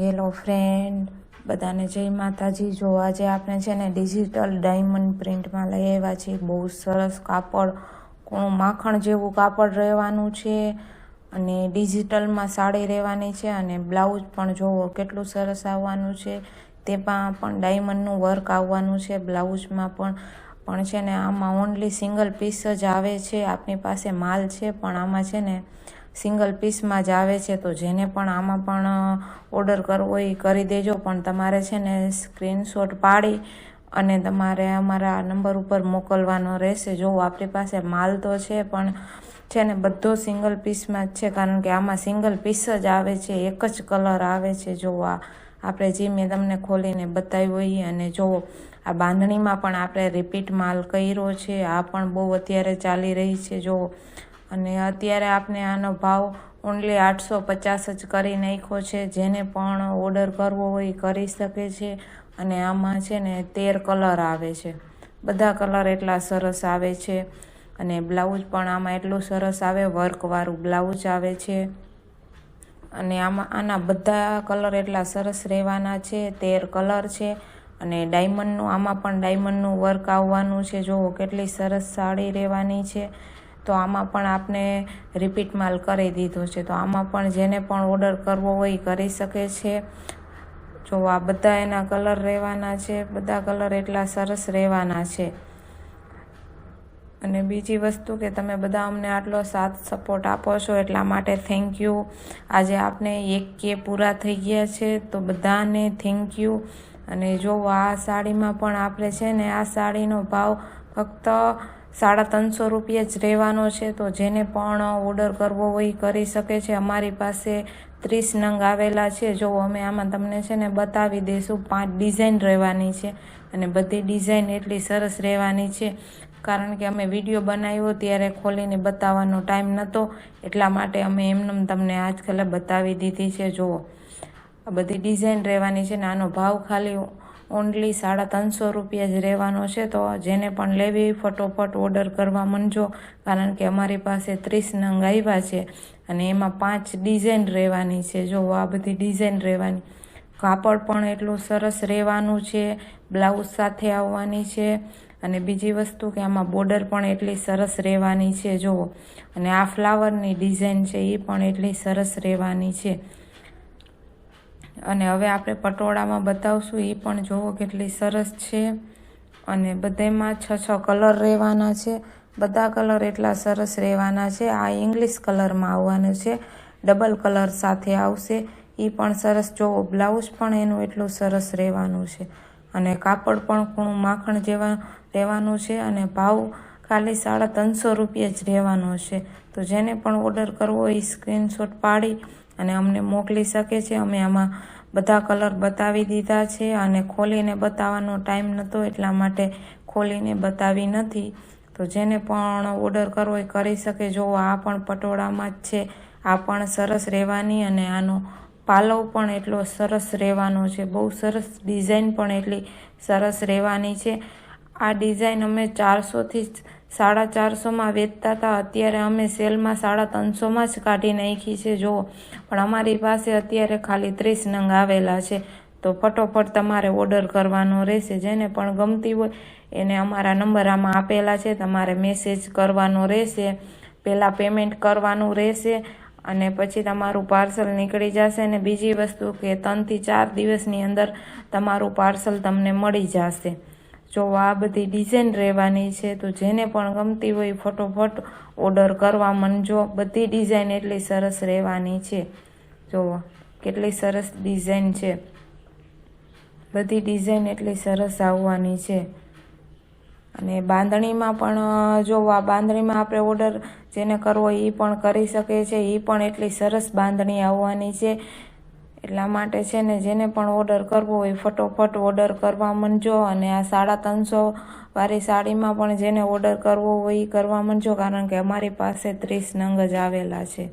Hello friend, બધાને જય માતાજી. જો આજે આપણે છે ને ડિજિટલ ડાયમંડ પ્રિન્ટમાં લઈ આવ્યા છીએ. બહુ સરસ કાપડ, કોણું માખણ જેવું કાપડ રહેવાનું છે અને ડિજિટલમાં સાડી રહેવાની છે અને બ્લાઉઝ પણ જોવો કેટલું સરસ આવવાનું છે. તેમાં પણ ડાયમંડનું વર્ક આવવાનું છે. બ્લાઉઝમાં પણ પણ છે ને આમાં ઓનલી સિંગલ પીસ જ આવે છે. આપણી પાસે માલ છે, પણ આમાં છે ને સિંગલ પીસમાં જ આવે છે, તો જેને પણ આમાં પણ ઓર્ડર કરવો એ કરી દેજો. પણ તમારે છે ને સ્ક્રીનશોટ પાડી અને તમારે અમારા નંબર ઉપર મોકલવાનો રહેશે. જો આપણી પાસે માલ તો છે, પણ છે ને બધો સિંગલ પીસમાં જ છે, કારણ કે આમાં સિંગલ પીસ જ આવે છે, એક જ કલર આવે છે. જો આ આપણે જે મેં તમને ખોલીને બતાવ્યું હોય અને જો આ બાંધણીમાં પણ આપણે રિપીટ માલ કર્યો છે, આ પણ બહુ અત્યારે ચાલી રહી છે. જો અને અત્યારે આપને આનો ભાવ ઓનલી આઠસો પચાસ જ કરી નાખ્યો છે. જેને પણ ઓર્ડર કરવો હોય કરી શકે છે. અને આમાં છે ને તેર કલર આવે છે. બધા કલર એટલા સરસ આવે છે. અને બ્લાઉઝ પણ આમાં એટલું સરસ આવે વર્કવાળું બ્લાઉઝ આવે છે. અને આમાં, આના બધા કલર એટલા સરસ રહેવાના છે. તેર કલર છે. અને ડાયમંડનું આમાં પણ ડાયમંડનું વર્ક આવવાનું છે. જુઓ કેટલી સરસ સાડી રહેવાની છે. તો આમાં પણ આપને રિપીટ માલ કરી દીધો છે. તો આમાં પણ જેને પણ ઓર્ડર કરવો હોય એ કરી શકે છે. જો આ બધા એના કલર રહેવાના છે, બધા કલર એટલા સરસ રહેવાના છે. અને બીજી વસ્તુ કે તમે બધા અમને આટલો સાથ સપોર્ટ આપો છો એટલા માટે થેન્ક યુ આજે આપને એક કે પૂરા થઈ ગયા છે, તો બધાને થેન્ક યુ અને જો આ સાડીમાં પણ આપણે છે ને, આ સાડીનો ભાવ ફક્ત સાડા ત્રણસો રૂપિયા જ રહેવાનો છે, તો જેને પણ ઓર્ડર કરવો હોય કરી શકે છે. અમારી પાસે ત્રીસ નંગ આવેલા છે. જો અમે આમાં તમને છે ને બતાવી દઈશું પાંચ ડિઝાઇન રહેવાની છે અને બધી ડિઝાઇન એટલી સરસ રહેવાની છે. કારણ કે અમે વીડિયો બનાવ્યો ત્યારે ખોલીને બતાવવાનો ટાઈમ નહોતો એટલા માટે અમે એમને તમને આજકાલ બતાવી દીધી છે. જુઓ, આ બધી ડિઝાઇન રહેવાની છે ને આનો ભાવ ખાલી ઓનલી સાડા ત્રણસો રૂપિયા જ રહેવાનો છે, તો જેને પણ લેવી ફટોફટ ઓર્ડર કરવા માંડજો, કારણ કે અમારી પાસે ત્રીસ નંગ આવ્યા છે અને એમાં પાંચ ડિઝાઇન રહેવાની છે. જો આ બધી ડિઝાઇન રહેવાની, કાપડ પણ એટલું સરસ રહેવાનું છે, બ્લાઉઝ સાથે આવવાની છે, અને બીજી વસ્તુ કે આમાં બોર્ડર પણ એટલી સરસ રહેવાની છે, જુઓ. અને આ ફ્લાવરની ડિઝાઇન છે એ પણ એટલી સરસ રહેવાની છે. અને હવે આપણે પટોળામાં બતાવશું એ પણ જુઓ કેટલી સરસ છે. અને બધામાં છ છ કલર રહેવાના છે. બધા કલર એટલા સરસ રહેવાના છે. આ ઇંગ્લિશ કલરમાં આવવાનું છે. ડબલ કલર સાથે આવશે. એ પણ સરસ. જોવો, બ્લાઉઝ પણ એનું એટલું સરસ રહેવાનું છે. અને કાપડ પણ ખૂણું માખણ જેવા રહેવાનું છે અને ભાવ ખાલી સાડા ત્રણસો રૂપિયા જ રહેવાનો છે. તો જેને પણ ઓર્ડર કરવો એ સ્ક્રીનશોટ પાડી અને અમને મોકલી શકે છે. અમે આમાં બધા કલર બતાવી દીધા છે અને ખોલીને બતાવવાનો ટાઈમ નહોતો એટલા માટે ખોલીને બતાવી નથી. તો જેને પણ ઓર્ડર કરવો એ કરી શકે. જો આ પણ પટોળામાં જ છે. આ પણ સરસ રહેવાની અને આનો પાલવ પણ એટલો સરસ રહેવાનો છે. બહુ સરસ ડિઝાઇન પણ એટલી સરસ રહેવાની છે. આ ડિઝાઇન અમે ચારસોથી સાડા ચારસોમાં વેચતા હતા. અત્યારે અમે સેલમાં સાડા ત્રણસોમાં જ કાઢી નાખી છે. જુઓ પણ અમારી પાસે અત્યારે ખાલી ત્રીસ નંગ આવેલા છે. તો ફટોફટ તમારે ઓર્ડર કરવાનો રહેશે. જેને પણ ગમતી હોય એને અમારા નંબર આમાં આપેલા છે. તમારે મેસેજ કરવાનો રહેશે. પહેલાં પેમેન્ટ કરવાનું રહેશે અને પછી તમારું પાર્સલ નીકળી જશે અને બીજી વસ્તુ કે ત્રણથી ચાર દિવસની અંદર તમારું પાર્સલ તમને મળી જશે. જો આ બધી ડિઝાઇન રહેવાની છે, તો જેને પણ ગમતી હોય ફટોફટ ઓર્ડર કરવા મનજો. બધી ડિઝાઇન એટલી સરસ રહેવાની છે. જુઓ કેટલી સરસ ડિઝાઇન છે. બધી ડિઝાઇન એટલી સરસ આવવાની છે. અને બાંધણીમાં પણ જો બાંધણીમાં આપણે ઓર્ડર જેને કરવો એ પણ કરી શકે છે. એ પણ એટલી સરસ બાંધણી આવવાની છે. એટલા માટે છે ને જેને પણ ઓર્ડર કરવો હોય ફટોફટ ઓર્ડર કરવા માંડજો અને આ સાડા ત્રણસો વાળી સાડીમાં પણ જેને ઓર્ડર કરવો હોય એ કરવા માંડજો, કારણ કે અમારી પાસે ત્રીસ નંગ જ આવેલા છે.